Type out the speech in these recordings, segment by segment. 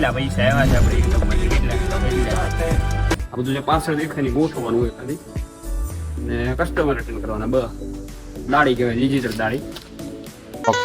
કેટલા પૈસા આવ્યા છે આપણે કેટલા આ બધું જે પાછળ દેખાય ને ગોઠવવાનું હોય ખાલી. ને કસ્ટમર અટેન્ડ કરવાના બ દાડી કહેવાય ડિજિટલ દાડી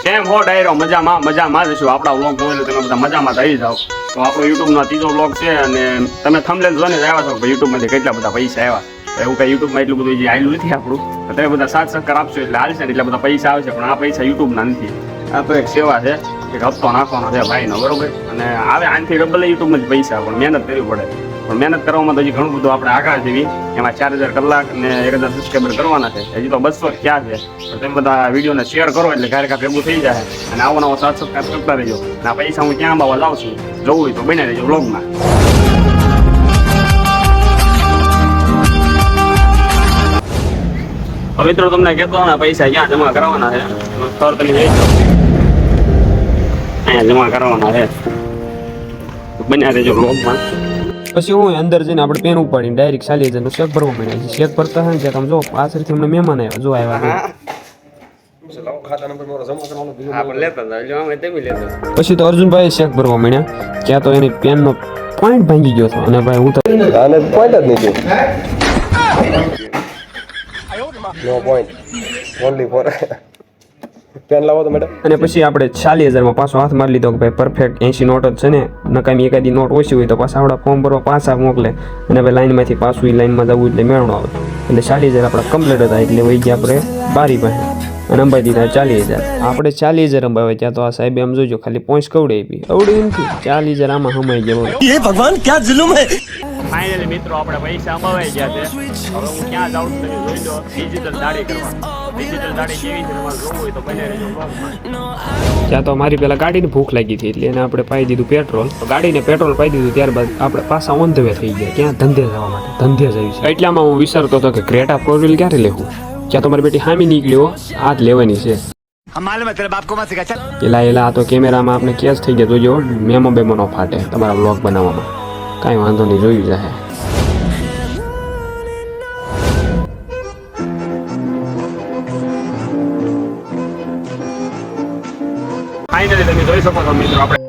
કેમ હો ડાયરો? મજામાં મજામાં જ છું. આપણા વ્લોગ જોઈને તમે બધા મજામાં થઈ જાઓ. તો આપણો યુટ્યુબનો ત્રીજો વ્લોગ છે અને તમે થંબલેલ જોઈને જ આવ્યા છો કે યુટ્યુબમાંથી કેટલા બધા પૈસા આવ્યા. એવું કઈ યુટ્યુબમાં એટલું બધું જે આવેલું નથી આપણું. તમે બધા સાથ સહકાર આપશો એટલે હાલશે એટલા બધા પૈસા આવશે. પણ આ પૈસા યુટ્યુબના નથી. આ તો એક સેવા છે, એક હપ્તો નાખવાનો છે ભાઈનો, બરોબર? અને આવે આનથી ડબલ યુટ્યુબમાં જ પૈસા, પણ મહેનત કરવી પડે. પણ મહેનત કરવામાં તો હજી ઘણું બધું આપણે આગળ જેવી એમાં ચાર હજાર કલાક ને એક હજાર સબસ્ક્રાઈબર કરવાના છે. હજી તો બસો ક્યાં છે. તો તમે બધા વિડીયોને શેર કરો એટલે ક્યારેક આ ભેગું થઈ જાય. અને આવો નવો સાત સબસ્ક્રાઈબ કરતા રહેજો. અને આ પૈસા હું ક્યાં બાવા લાવું છું? જવું હોય તો બને રહેજો બ્લોગમાં મિત્રો તમને કહેતો ને પૈસા ક્યાં જમા કરવાના છે? સ્થળ તમે અહીંયા જમા કરવાના છે. બન્યા રહેજો વ્લોગમાં પછી હું અંદર જઈને આપણે પેન ઉપાડીને ડાયરેક્ટ ચાલી હજારનું શેક ભરવા મળે છે શેક ભરતા હોય ને આમ જો પાછળથી અમને મહેમાન આવ્યા જો આવ્યા પછી તો અર્જુનભાઈ શેક ભરવા માંડ્યા. ક્યાં તો એની પેનનો પોઈન્ટ ભાંગી ગયો હતો. અને ભાઈ હું તો અને પોઈન્ટ જ નથી no point only four pen લાવો તો મેડમ અને પછી આપણે ચાલીસ હજારમાં પાછો હાથ મારી લીધો કે ભાઈ પરફેક્ટ એસી નોટ જ છે ને. નકામી એકાદી નોટ ઓછી હોય તો પાછા આપણા ફોર્મ ભરવા પાછા મોકલે. અને ભાઈ લાઈનમાંથી પાછું એ લાઈનમાં જવું એટલે મેળવણો આવે. એટલે ચાલીસ હજાર આપણા કમ્પ્લીટ હતા એટલે વહી ગયા આપણે બારી પાસે. અને અંબાઈ દીધા ચાલીસ હજાર. આપણે ચાલીસ હજાર અંબાવે ત્યાં તો આ સાહેબ એમ જોજો ખાલી પોઈન્ટ કવડે આપી. અવડી થી ચાલીસ હજાર આમાં હમાઈ ગયા હે? ફાઇનલી મિત્રો આપણે પૈસા અમાવાઈ ગયા છે. હવે હું ક્યાં જાઉં છું જોઈ લો. ડિજિટલ દાડી કરવા. તમારે. ત્યાં તો મારી પેલા ગાડીને ભૂખ લાગી હતી એટલે એને આપણે પાઈ દીધું પેટ્રોલ. તો ગાડીને પેટ્રોલ પાઈ દીધું ત્યારબાદ આપણે પાછા ઓન ધ વે થઈ ગયા. ક્યાં ધંધે જવા માટે ધંધે જઈ છે. એટલામાં હું વિચારતો હતો કે ક્રેટા ફોર વ્હીલ ક્યારે લેવું? ત્યાં તો મારી બેટી હામી નીકળ્યો આ જ લેવાની છે. એલા એલા આ તો કેમેરામાં આપણે કેસ થઈ ગયા. તો જો મેમો બેમો નો ફાટે તમારા બ્લોગ બનાવવામાં. કાંઈ વાંધો નહીં જોયું જાય ફાઇનલી તમે જોઈ શકો છો મિત્રો આપણે